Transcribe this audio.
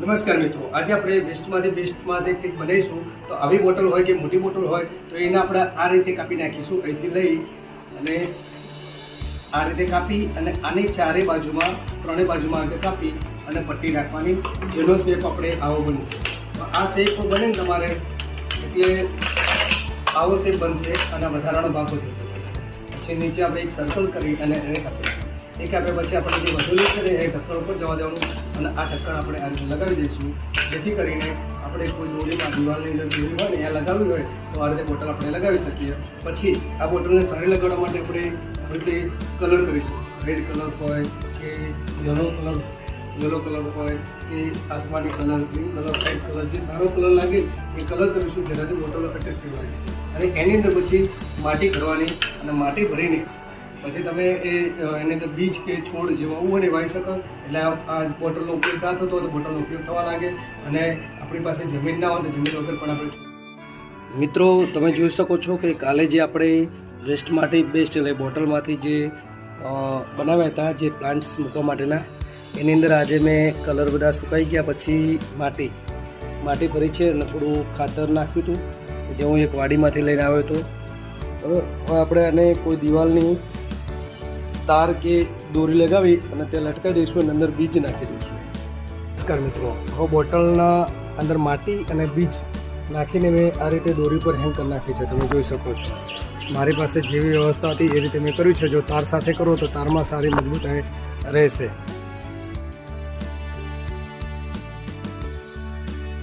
નમસ્કાર મિત્રો. આજે આપણે વેસ્ટમાંથી બેસ્ટમાંથી કંઈક બનાવીશું. તો આવી બોટલ હોય કે મોટી બોટલ હોય, તો એને આપણે આ રીતે કાપી નાખીશું. અહીંથી લઈ અને આ રીતે કાપી અને આની ચારે બાજુમાં ત્રણેય બાજુમાં આગળ કાપી અને પટ્ટી નાખવાની જેનો શેપ આપણે આવો બનશે. તો આ શેપ બને તમારે, એટલે આવો શેપ બનશે અને વધારાનો ભાગ વધુ પછી નીચે આપણે એક સર્કલ કરી અને એને કાપીશું. એ આપ્યા પછી આપણે જે વધુ છે ને, એ ઢક્કણ ઉપર જવા દેવાનું અને આ ઢક્કણ આપણે આ રીતે લગાવી દઈશું. જેથી કરીને આપણે કોઈ દોરીમાં દિવાલની અંદર દોરી હોય ને ત્યાં લગાવવી હોય, તો આ રીતે બોટલ આપણે લગાવી શકીએ. પછી આ બોટલને સારી લગાડવા માટે આપણે રીતે કલર કરીશું. રેડ કલર હોય કે યલો કલર યલો કલર હોય કે આસમાની colour, green colour white colour, જે સારો કલર લાગે એ કલર કરીશું, જેનાથી બોટલ એટ્રેક્ટિવ લાગે. અને એની અંદર પછી માટી ભરવાની અને માટી ભરીને પછી તમે એ એને અંદર બીજ કે છોડ જેવા હોય ને વાવી શકો. એટલે આ બોટલનો ઉપયોગ ના થતો તો બોટલનો ઉપયોગ થવા લાગે. અને આપણી પાસે જમીન ના હોય તો જમીન વગર પણ આપણે મિત્રો, તમે જોઈ શકો છો કે કાલે જે આપણે વેસ્ટ માટે બેસ્ટ એટલે બોટલમાંથી જે બનાવ્યા હતા, જે પ્લાન્ટ્સ મૂકવા માટેના, એની અંદર આજે મેં કલર બધા સુકાઈ ગયા. પછી માટી માટી ભરી છે અને થોડું ખાતર નાખ્યું હતું, જે હું એક વાડીમાંથી લઈને આવ્યો હતો. હવે આપણે આને કોઈ દિવાલની તાર કે દોરી લગાવી અને તે લટકાવી દઈશું અને અંદર બીજ નાખી દઈશું. નમસ્કાર મિત્રો, હવે બોટલના અંદર માટી અને બીજ નાખીને મેં આ રીતે દોરી પર હેંગ કરી નાખી છે, તમે જોઈ શકો છો. મારી પાસે જેવી વ્યવસ્થા હતી એ રીતે મેં કર્યું છે. જો તાર સાથે કરો તો તારમાં સારી મજબૂતાઈ રહેશે.